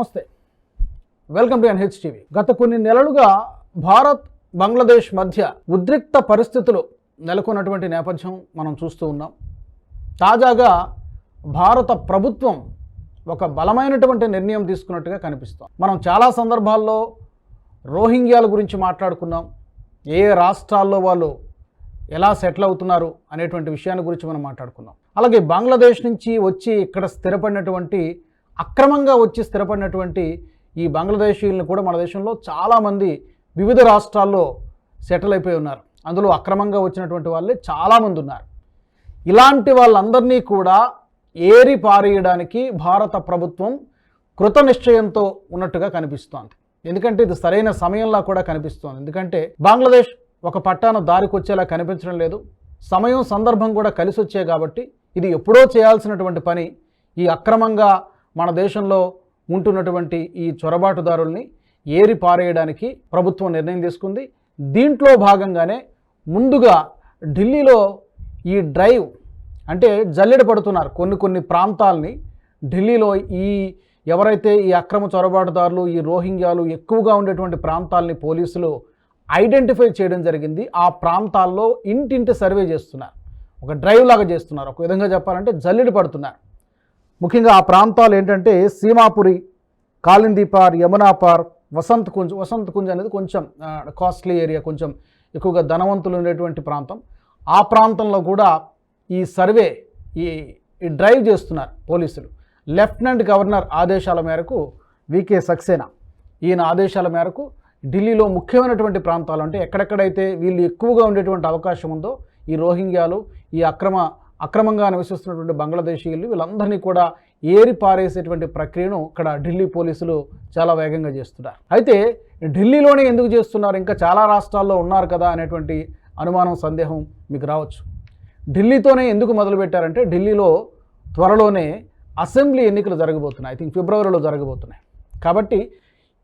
నమస్తే. Welcome to NH TV గత కొన్ని నెలలుగా భారత్ బంగ్లాదేశ్ మధ్య ఉద్రిక్త పరిస్థితులు నెలకొన్నటువంటి నేపథ్యం మనం చూస్తూ ఉన్నాం. తాజాగా భారత ప్రభుత్వం ఒక బలమైనటువంటి నిర్ణయం తీసుకున్నట్టుగా కనిపిస్తాం మనం చాలా సందర్భాల్లో రోహింగ్యాల గురించి మాట్లాడుకున్నాం. ఏ రాష్ట్రాల్లో వాళ్ళు ఎలా సెటిల్ అవుతున్నారు అనేటువంటి విషయాన్ని గురించి మనం మాట్లాడుకున్నాం. అలాగే బంగ్లాదేశ్ నుంచి వచ్చి ఇక్కడ స్థిరపడినటువంటి అక్రమంగా వచ్చి స్థిరపడినటువంటి ఈ బంగ్లాదేశీయులను కూడా మన దేశంలో చాలామంది వివిధ రాష్ట్రాల్లో సెటిల్ అయిపోయి ఉన్నారు. అందులో అక్రమంగా వచ్చినటువంటి వాళ్ళే చాలామంది ఉన్నారు. ఇలాంటి వాళ్ళందరినీ కూడా ఏరి పారేయడానికి భారత ప్రభుత్వం కృత నిశ్చయంతో ఉన్నట్టుగా కనిపిస్తోంది. ఎందుకంటే ఇది సరైన సమయంలా కూడా కనిపిస్తోంది. ఎందుకంటే బంగ్లాదేశ్ ఒక పట్టాన దారికొచ్చేలా కనిపించడం లేదు. సమయం సందర్భం కూడా కలిసి వచ్చాయి కాబట్టి ఇది ఎప్పుడో చేయాల్సినటువంటి పని. ఈ అక్రమంగా మన దేశంలో ఉంటున్నటువంటి ఈ చొరబాటుదారుల్ని ఏరి పారేయడానికి ప్రభుత్వం నిర్ణయం తీసుకుంది. దీంట్లో భాగంగానే ముందుగా ఢిల్లీలో ఈ డ్రైవ్ అంటే జల్లెడ పడుతున్నారు కొన్ని కొన్ని ప్రాంతాల్ని. ఢిల్లీలో ఈ ఎవరైతే ఈ అక్రమ చొరబాటుదారులు ఈ రోహింగ్యాలు ఎక్కువగా ఉండేటువంటి ప్రాంతాలని పోలీసులు ఐడెంటిఫై చేయడం జరిగింది. ఆ ప్రాంతాల్లో ఇంటింటి సర్వే చేస్తున్నారు. ఒక డ్రైవ్ లాగా చేస్తున్నారు. ఒక విధంగా చెప్పాలంటే జల్లెడ పడుతున్నారు. ముఖ్యంగా ఆ ప్రాంతాలు ఏంటంటే సీమాపురి కాలిందీపార్ యమునాపార్ వసంత్ కుంజ్ వసంత్ కుంజ్ అనేది కొంచెం కాస్ట్లీ ఏరియా కొంచెం ఎక్కువగా ధనవంతులు ఉండేటువంటి ప్రాంతం. ఆ ప్రాంతంలో కూడా ఈ సర్వే ఈ ఈ డ్రైవ్ చేస్తున్నారు పోలీసులు. లెఫ్టినెంట్ గవర్నర్ ఆదేశాల మేరకు వికే సక్సేనా ఈయన ఆదేశాల మేరకు ఢిల్లీలో ముఖ్యమైనటువంటి ప్రాంతాలు అంటే ఎక్కడెక్కడైతే వీళ్ళు ఎక్కువగా ఉండేటువంటి అవకాశం ఉందో ఈ రోహింగ్యాలు ఈ అక్రమ అక్రమంగా నివసిస్తున్నటువంటి బంగ్లాదేశీయులు వీళ్ళందరినీ కూడా ఏరి పారేసేటువంటి ప్రక్రియను ఇక్కడ ఢిల్లీ పోలీసులు చాలా వేగంగా చేస్తున్నారు. అయితే ఢిల్లీలోనే ఎందుకు చేస్తున్నారు? ఇంకా చాలా రాష్ట్రాల్లో ఉన్నారు కదా అనేటువంటి అనుమానం సందేహం మీకు రావచ్చు. ఢిల్లీతోనే ఎందుకు మొదలుపెట్టారంటే ఢిల్లీలో త్వరలోనే అసెంబ్లీ ఎన్నికలు జరగబోతున్నాయి. ఐ థింక్ ఫిబ్రవరిలో జరగబోతున్నాయి. కాబట్టి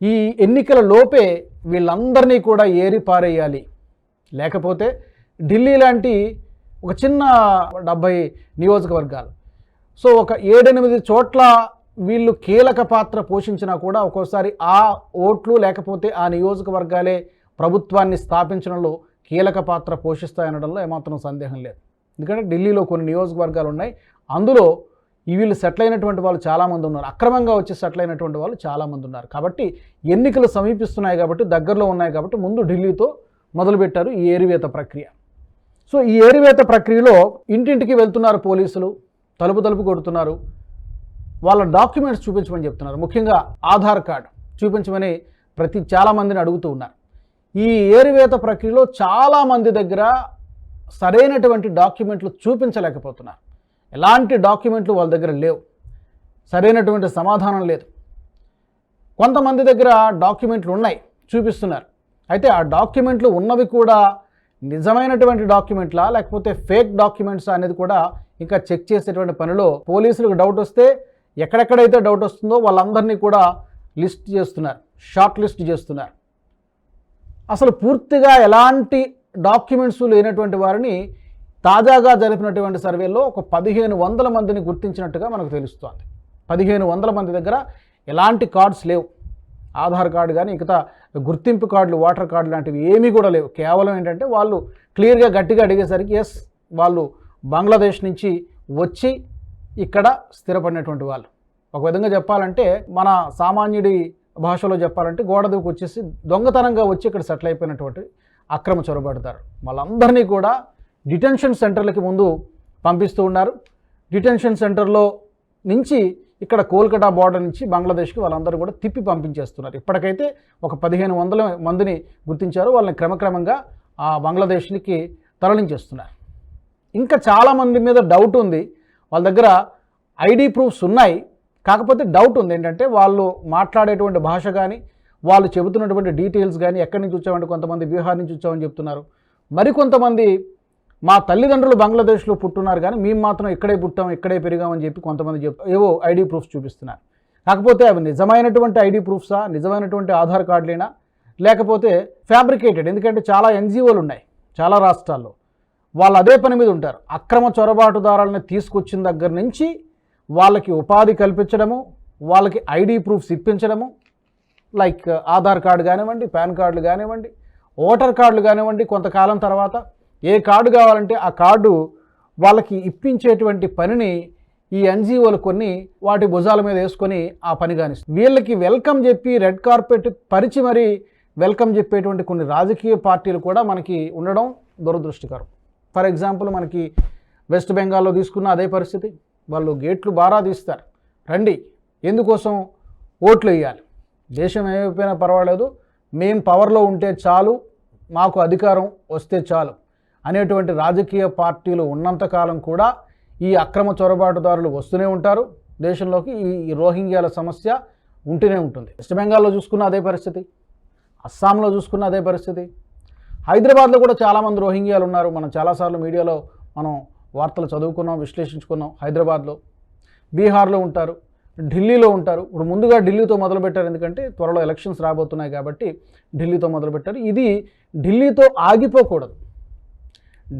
ఈ ఎన్నికల లోపే వీళ్ళందరినీ కూడా ఏరి పారేయాలి. లేకపోతే ఢిల్లీ లాంటి ఒక చిన్న డెబ్భై నియోజకవర్గాలు. సో ఒక ఏడెనిమిది చోట్ల వీళ్ళు కీలక పాత్ర పోషించినా కూడా ఒక్కోసారి ఆ ఓట్లు లేకపోతే ఆ నియోజకవర్గాలే ప్రభుత్వాన్ని స్థాపించడంలో కీలక పాత్ర పోషిస్తాయనడంలో ఏమాత్రం సందేహం లేదు. ఎందుకంటే ఢిల్లీలో కొన్ని నియోజకవర్గాలు ఉన్నాయి. అందులో వీళ్ళు సెటిల్ అయినటువంటి వాళ్ళు చాలామంది ఉన్నారు. అక్రమంగా వచ్చి సెటిల్ అయినటువంటి వాళ్ళు చాలామంది ఉన్నారు. కాబట్టి ఎన్నికలు సమీపిస్తున్నాయి కాబట్టి దగ్గరలో ఉన్నాయి కాబట్టి ముందు ఢిల్లీతో మొదలుపెట్టారు ఈ ఏరివేత ప్రక్రియ. సో ఈ ఏరివేత ప్రక్రియలో ఇంటింటికి వెళ్తున్నారు పోలీసులు తలుపు తలుపు కొడుతున్నారు. వాళ్ళ డాక్యుమెంట్స్ చూపించమని చెప్తున్నారు. ముఖ్యంగా ఆధార్ కార్డు చూపించమని ప్రతి చాలామందిని అడుగుతూ ఉన్నారు. ఈ ఏరివేత ప్రక్రియలో చాలామంది దగ్గర సరైనటువంటి డాక్యుమెంట్లు చూపించలేకపోతున్నారు. ఎలాంటి డాక్యుమెంట్లు వాళ్ళ దగ్గర లేవు. సరైనటువంటి సమాధానం లేదు. కొంతమంది దగ్గర డాక్యుమెంట్లు ఉన్నాయి చూపిస్తున్నారు. అయితే ఆ డాక్యుమెంట్లు ఉన్నవి కూడా నిజమైనటువంటి డాక్యుమెంట్లా లేకపోతే ఫేక్ డాక్యుమెంట్స్ అనేది కూడా ఇంకా చెక్ చేసేటువంటి పనిలో పోలీసులకు డౌట్ వస్తే ఎక్కడెక్కడైతే డౌట్ వస్తుందో వాళ్ళందరినీ కూడా లిస్ట్ చేస్తున్నారు షార్ట్ లిస్ట్ చేస్తున్నారు. అసలు పూర్తిగా ఎలాంటి డాక్యుమెంట్స్ లేనటువంటి వారిని తాజాగా జరిపినటువంటి సర్వేలో ఒక పదిహేను వందల మందిని గుర్తించినట్టుగా మనకు తెలుస్తోంది. పదిహేను వందల మంది దగ్గర ఎలాంటి కార్డ్స్ లేవు. ఆధార్ కార్డు కానీ ఇంకా గుర్తింపు కార్డులు ఓటర్ కార్డు లాంటివి ఏమీ కూడా లేవు. కేవలం ఏంటంటే వాళ్ళు క్లియర్గా గట్టిగా అడిగేసరికి ఎస్ వాళ్ళు బంగ్లాదేశ్ నుంచి వచ్చి ఇక్కడ స్థిరపడినటువంటి వాళ్ళు. ఒక విధంగా చెప్పాలంటే మన సామాన్యుడి భాషలో చెప్పాలంటే గోడ దూకు వచ్చేసి దొంగతనంగా వచ్చి ఇక్కడ సెటిల్ అయిపోయినటువంటి అక్రమ చొరబడతారు. వాళ్ళందరినీ కూడా డిటెన్షన్ సెంటర్లకి ముందు పంపిస్తూ ఉన్నారు. డిటెన్షన్ సెంటర్లో నుంచి ఇక్కడ కోల్కతా బార్డర్ నుంచి బంగ్లాదేశ్కి వాళ్ళందరూ కూడా తిప్పి పంపించేస్తున్నారు. ఇప్పటికైతే ఒక పదిహేను వందల మందిని గుర్తించారు. వాళ్ళని క్రమక్రమంగా ఆ బంగ్లాదేశ్కి తరలించేస్తున్నారు. ఇంకా చాలామంది మీద డౌట్ ఉంది. వాళ్ళ దగ్గర ఐడి ప్రూఫ్స్ ఉన్నాయి. కాకపోతే డౌట్ ఉంది. ఏంటంటే వాళ్ళు మాట్లాడేటువంటి భాష కానీ వాళ్ళు చెబుతున్నటువంటి డీటెయిల్స్ కానీ ఎక్కడి నుంచి వచ్చామంటే కొంతమంది బీహార్ నుంచి వచ్చామని చెప్తున్నారు. మరికొంతమంది మా తల్లిదండ్రులు బంగ్లాదేశ్లో పుట్టున్నారు కానీ మేము మాత్రం ఇక్కడే పుట్టాం ఇక్కడే పెరిగామని చెప్పి కొంతమంది చెప్ ఏవో ఐడి ప్రూఫ్స్ చూపిస్తున్నారు. కాకపోతే అవి నిజమైనటువంటి ఐడి ప్రూఫ్సా నిజమైనటువంటి ఆధార్ కార్డులేనా? లేకపోతే ఫ్యాబ్రికేటెడ్ ఎందుకంటే చాలా ఎన్జిఓలు ఉన్నాయి చాలా రాష్ట్రాల్లో. వాళ్ళు అదే పని మీద ఉంటారు. అక్రమ చొరబాటుదారులను తీసుకొచ్చిన దగ్గర నుంచి వాళ్ళకి ఉపాధి కల్పించడము వాళ్ళకి ఐడి ప్రూఫ్స్ ఇప్పించడము లైక్ ఆధార్ కార్డు కానివ్వండి పాన్ కార్డులు కానివ్వండి ఓటర్ కార్డులు కానివ్వండి కొంతకాలం తర్వాత ఏ కార్డు కావాలంటే ఆ కార్డు వాళ్ళకి ఇప్పించేటువంటి పనిని ఈ ఎన్జిఓలు కొన్ని వాటి భుజాల మీద వేసుకొని ఆ పని కానిస్తుంది వీళ్ళకి వెల్కమ్ చెప్పి రెడ్ కార్పెట్ పరిచి మరీ వెల్కమ్ చెప్పేటువంటి కొన్ని రాజకీయ పార్టీలు కూడా మనకి ఉండడం దురదృష్టకరం. ఫర్ ఎగ్జాంపుల్ మనకి వెస్ట్ బెంగాల్లో తీసుకున్న అదే పరిస్థితి. వాళ్ళు గేట్లు బారా తీస్తారు. రండి ఎందుకోసం ఓట్లు వేయాలి? దేశం ఏమైపోయినా పర్వాలేదు. మేము పవర్లో ఉంటే చాలు మాకు అధికారం వస్తే చాలు. అనేటువంటి రాజకీయ పార్టీలు ఉన్నంతకాలం కూడా ఈ అక్రమ చొరబాటుదారులు వస్తూనే ఉంటారు. దేశంలోకి ఈ రోహింగ్యాల సమస్య ఉంటూనే ఉంటుంది. వెస్ట్ బెంగాల్లో చూసుకున్న అదే పరిస్థితి అస్సాంలో చూసుకున్న అదే పరిస్థితి. హైదరాబాద్లో కూడా చాలామంది రోహింగ్యాలు ఉన్నారు. మనం చాలాసార్లు మీడియాలో మనం వార్తలు చదువుకున్నాం విశ్లేషించుకున్నాం హైదరాబాద్లో. బీహార్లో ఉంటారు ఢిల్లీలో ఉంటారు. ఇప్పుడు ముందుగా ఢిల్లీతో మొదలుపెట్టారు ఎందుకంటే త్వరలో ఎలక్షన్స్ రాబోతున్నాయి కాబట్టి ఢిల్లీతో మొదలుపెట్టారు. ఇది ఢిల్లీతో ఆగిపోకూడదు.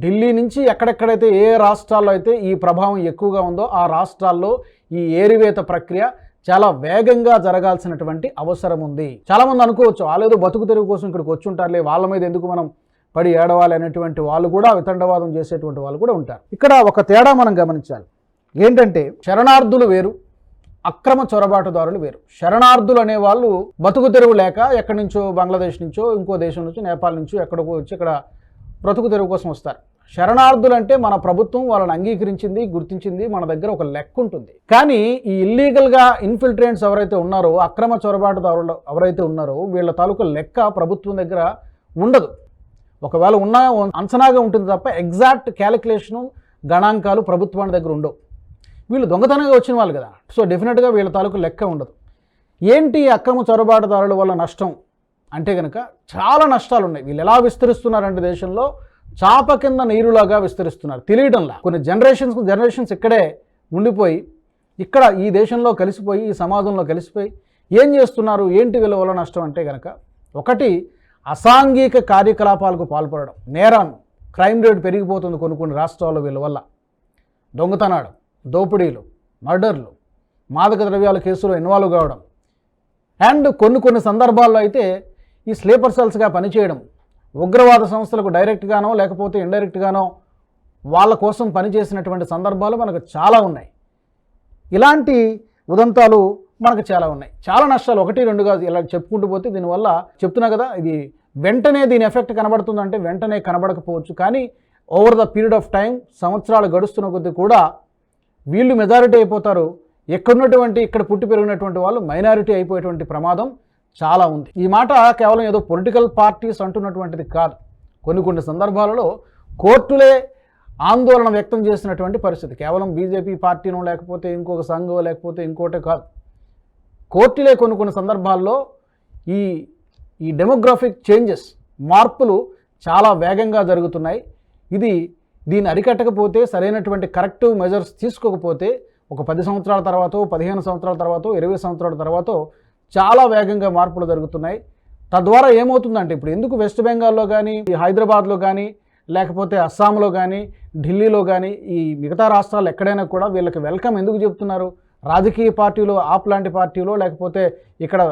ఢిల్లీ నుంచి ఎక్కడెక్కడైతే ఏ రాష్ట్రాల్లో అయితే ఈ ప్రభావం ఎక్కువగా ఉందో ఆ రాష్ట్రాల్లో ఈ ఏరివేత ప్రక్రియ చాలా వేగంగా జరగాల్సినటువంటి అవసరం ఉంది. చాలామంది అనుకోవచ్చు వాళ్ళేదో బతుకు తెరుగు కోసం ఇక్కడికి వచ్చి ఉంటారులే వాళ్ళ మీద ఎందుకు మనం పడి ఏడవాలి? అనేటువంటి వాళ్ళు కూడా వితండవాదం చేసేటువంటి వాళ్ళు కూడా ఉంటారు. ఇక్కడ ఒక తేడా మనం గమనించాలి. ఏంటంటే శరణార్థులు వేరు అక్రమ చొరబాటుదారులు వేరు. శరణార్థులు అనే వాళ్ళు బతుకు తెరువు లేక ఎక్కడి నుంచో బంగ్లాదేశ్ నుంచో ఇంకో దేశం నుంచో నేపాల్ నుంచో ఎక్కడికో వచ్చి ఇక్కడ బ్రతుకు తెరువు కోసం వస్తారు. శరణార్థులంటే మన ప్రభుత్వం వాళ్ళని అంగీకరించింది గుర్తించింది మన దగ్గర ఒక లెక్క ఉంటుంది. కానీ ఈ ఇల్లీగల్గా ఇన్ఫిల్ట్రేంట్స్ ఎవరైతే ఉన్నారో అక్రమ చొరబాటుదారులు ఎవరైతే ఉన్నారో వీళ్ళ తాలూకు లెక్క ప్రభుత్వం దగ్గర ఉండదు. ఒకవేళ ఉన్నా అంచనాగా ఉంటుంది తప్ప ఎగ్జాక్ట్ క్యాలిక్యులేషను గణాంకాలు ప్రభుత్వానికి దగ్గర ఉండవు. వీళ్ళు దొంగతనంగా వచ్చిన వాళ్ళు కదా. సో డెఫినెట్గా వీళ్ళ తాలూకు లెక్క ఉండదు. ఏంటి అక్రమ చొరబాటుదారుల వల్ల నష్టం? అంటే కనుక చాలా నష్టాలు ఉన్నాయి వీళ్ళు ఎలా విస్తరిస్తున్నారంటే దేశంలో? చాప కింద నీరులాగా విస్తరిస్తున్నారు. తెలియడంలా కొన్ని జనరేషన్స్ జనరేషన్స్ ఇక్కడే ఉండిపోయి ఇక్కడ ఈ దేశంలో కలిసిపోయి ఈ సమాజంలో కలిసిపోయి ఏం చేస్తున్నారు? ఏంటి వీళ్ళ వల్ల నష్టం అంటే కనుక ఒకటి అసాంఘిక కార్యకలాపాలకు పాల్పడడం. నేరం క్రైమ్ రేట్ పెరిగిపోతుంది కొన్ని కొన్ని రాష్ట్రాల్లో వీళ్ళ వల్ల. దొంగతనాలు దోపిడీలు మర్డర్లు మాదక ద్రవ్యాల కేసులో ఇన్వాల్వ్ కావడం. అండ్ కొన్ని కొన్ని సందర్భాల్లో అయితే ఈ స్లీపర్ సెల్స్గా పనిచేయడం ఉగ్రవాద సంస్థలకు డైరెక్ట్గానో లేకపోతే ఇండైరెక్ట్గానో వాళ్ళ కోసం పనిచేసినటువంటి సందర్భాలు మనకు చాలా ఉన్నాయి. ఇలాంటి ఉదంతాలు మనకు చాలా ఉన్నాయి. చాలా నష్టాలు ఒకటి రెండు కాదు ఇలా చెప్పుకుంటూ పోతే దీనివల్ల చెప్తున్నా కదా ఇది వెంటనే దీని ఎఫెక్ట్ కనబడుతుందంటే వెంటనే కనబడకపోవచ్చు. కానీ over the period of time సంవత్సరాలు గడుస్తున్న కొద్దీ కూడా వీళ్ళు మెజారిటీ అయిపోతారు. ఎక్కడున్నటువంటి ఇక్కడ పుట్టి పెరిగినటువంటి వాళ్ళు మైనారిటీ అయిపోయేటువంటి ప్రమాదం. చాలా ఉంది. ఈ మాట కేవలం ఏదో పొలిటికల్ పార్టీస్ అంటున్నటువంటిది కాదు. కొన్ని కొన్ని సందర్భాలలో కోర్టులే ఆందోళన వ్యక్తం చేసినటువంటి పరిస్థితి. కేవలం బీజేపీ పార్టీనో లేకపోతే ఇంకొక సంఘం లేకపోతే ఇంకోటే కాదు. కోర్టులే కొన్ని కొన్ని సందర్భాల్లో ఈ ఈ డెమోగ్రాఫిక్ చేంజెస్ మార్పులు చాలా వేగంగా జరుగుతున్నాయి. ఇది దీన్ని అరికట్టకపోతే సరైనటువంటి కరెక్టివ్ మెజర్స్ తీసుకోకపోతే ఒక పది సంవత్సరాల తర్వాత పదిహేను సంవత్సరాల తర్వాత ఇరవై సంవత్సరాల తర్వాత చాలా వేగంగా మార్పులు జరుగుతున్నాయి. తద్వారా ఏమవుతుందంటే ఇప్పుడు ఎందుకు వెస్ట్ బెంగాల్లో కానీ ఈ హైదరాబాద్లో కానీ లేకపోతే అస్సాంలో కానీ ఢిల్లీలో కానీ ఈ మిగతా రాష్ట్రాలు ఎక్కడైనా కూడా వీళ్ళకి వెల్కమ్ ఎందుకు చెప్తున్నారు? రాజకీయ పార్టీలో ఆప్ లాంటి పార్టీలో లేకపోతే ఇక్కడ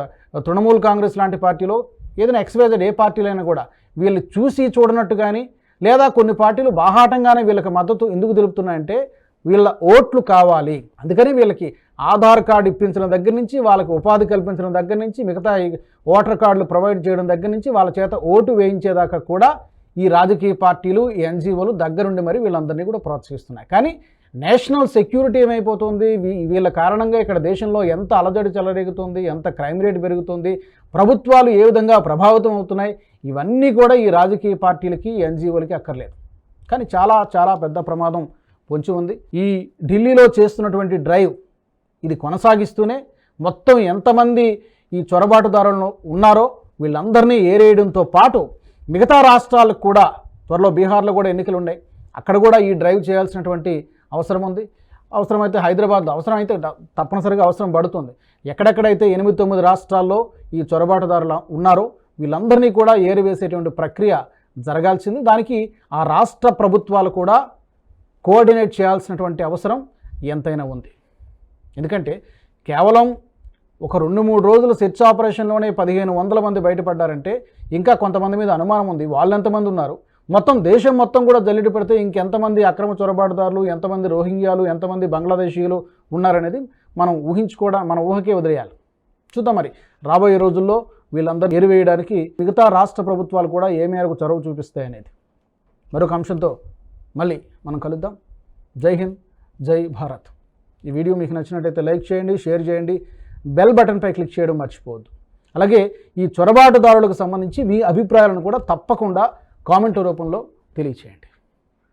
తృణమూల్ కాంగ్రెస్ లాంటి పార్టీలో ఏదైనా ఎక్స్వైజెడ్ ఏ పార్టీలైనా కూడా వీళ్ళు చూసి చూడనట్టు కానీ లేదా కొన్ని పార్టీలు బాహాటంగానే వీళ్ళకి మద్దతు ఎందుకు తెలుపుతున్నాయంటే వీళ్ళ ఓట్లు కావాలి. అందుకని వీళ్ళకి ఆధార్ కార్డు ఇప్పించడం దగ్గర నుంచి వాళ్ళకి ఉపాధి కల్పించడం దగ్గర నుంచి మిగతా ఈ ఓటర్ కార్డులు ప్రొవైడ్ చేయడం దగ్గర నుంచి వాళ్ళ చేత ఓటు వేయించేదాకా కూడా ఈ రాజకీయ పార్టీలు ఈ ఎన్జిఓలు దగ్గరుండి మరి వీళ్ళందరినీ కూడా ప్రోత్సహిస్తున్నాయి. కానీ నేషనల్ సెక్యూరిటీ ఏమైపోతుంది? వీ- వీళ్ళ కారణంగా ఇక్కడ దేశంలో ఎంత అలజడి చెలరేగుతుంది? ఎంత క్రైమ్ రేట్ పెరుగుతుంది? ప్రభుత్వాలు ఏ విధంగా ప్రభావితం అవుతున్నాయి? ఇవన్నీ కూడా ఈ రాజకీయ పార్టీలకి ఎన్జిఓలకి అక్కర్లేదు. కానీ చాలా చాలా పెద్ద ప్రమాదం పొంచి ఉంది. ఈ ఢిల్లీలో చేస్తున్నటువంటి డ్రైవ్ ఇది కొనసాగిస్తూనే మొత్తం ఎంతమంది ఈ చొరబాటుదారులను ఉన్నారో వీళ్ళందరినీ ఏరేయడంతో పాటు మిగతా రాష్ట్రాలకు కూడా త్వరలో బీహార్లో కూడా ఎన్నికలు ఉన్నాయి అక్కడ కూడా ఈ డ్రైవ్ చేయాల్సినటువంటి అవసరం ఉంది. అవసరమైతే హైదరాబాద్లో అవసరమైతే తప్పనిసరిగా అవసరం పడుతుంది. ఎక్కడెక్కడైతే ఎనిమిది తొమ్మిది రాష్ట్రాల్లో ఈ చొరబాటుదారులు ఉన్నారో వీళ్ళందరినీ కూడా ఏరివేసేటువంటి ప్రక్రియ జరగాల్సింది. దానికి ఆ రాష్ట్ర ప్రభుత్వాలు కూడా కోఆర్డినేట్ చేయాల్సినటువంటి అవసరం ఎంతైనా ఉంది. ఎందుకంటే కేవలం ఒక రెండు మూడు రోజుల సెర్చ్ ఆపరేషన్లోనే పదిహేను వందల మంది బయటపడ్డారంటే ఇంకా కొంతమంది మీద అనుమానం ఉంది. వాళ్ళు ఎంతమంది ఉన్నారు? మొత్తం దేశం మొత్తం కూడా జల్లెడి పెడితే ఇంకెంతమంది అక్రమ చొరబాటుదారులు ఎంతమంది రోహింగ్యాలు ఎంతమంది బంగ్లాదేశీయులు ఉన్నారనేది మనం ఊహించుకోవడం మన ఊహకే వదిలేయాలి. చూద్దాం మరి. రాబోయే రోజుల్లో వీళ్ళందరూ ఎరివేయడానికి మిగతా రాష్ట్ర ప్రభుత్వాలు కూడా ఏ మేరకు చొరవ చూపిస్తాయనేది మరొక అంశంతో మళ్ళీ మనం కలుద్దాం. జై హింద్ జై భారత్. ఈ వీడియో మీకు నచ్చినట్టయితే లైక్ చేయండి షేర్ చేయండి బెల్ బటన్పై క్లిక్ చేయడం మర్చిపోవద్దు. అలాగే ఈ చొరబాటుదారులకు సంబంధించి మీ అభిప్రాయాలను కూడా తప్పకుండా కామెంట్ రూపంలో తెలియచేయండి.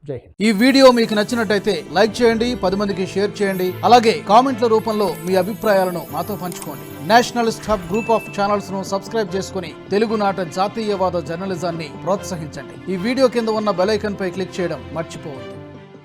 జై హింద్. ఈ వీడియో మీకు నచ్చినట్టయితే లైక్ చేయండి పది మందికి షేర్ చేయండి అలాగే కామెంట్ల రూపంలో మీ అభిప్రాయాలను మాతో పంచుకోండి. నేషనలిస్ట్ హబ్ గ్రూప్ ఆఫ్ ఛానల్స్ను సబ్స్క్రైబ్ చేసుకుని తెలుగునాట జాతీయవాద జర్నలిజాన్ని ప్రోత్సహించండి. ఈ వీడియో కింద ఉన్న బెల్ పై క్లిక్ చేయడం మర్చిపోవద్దు.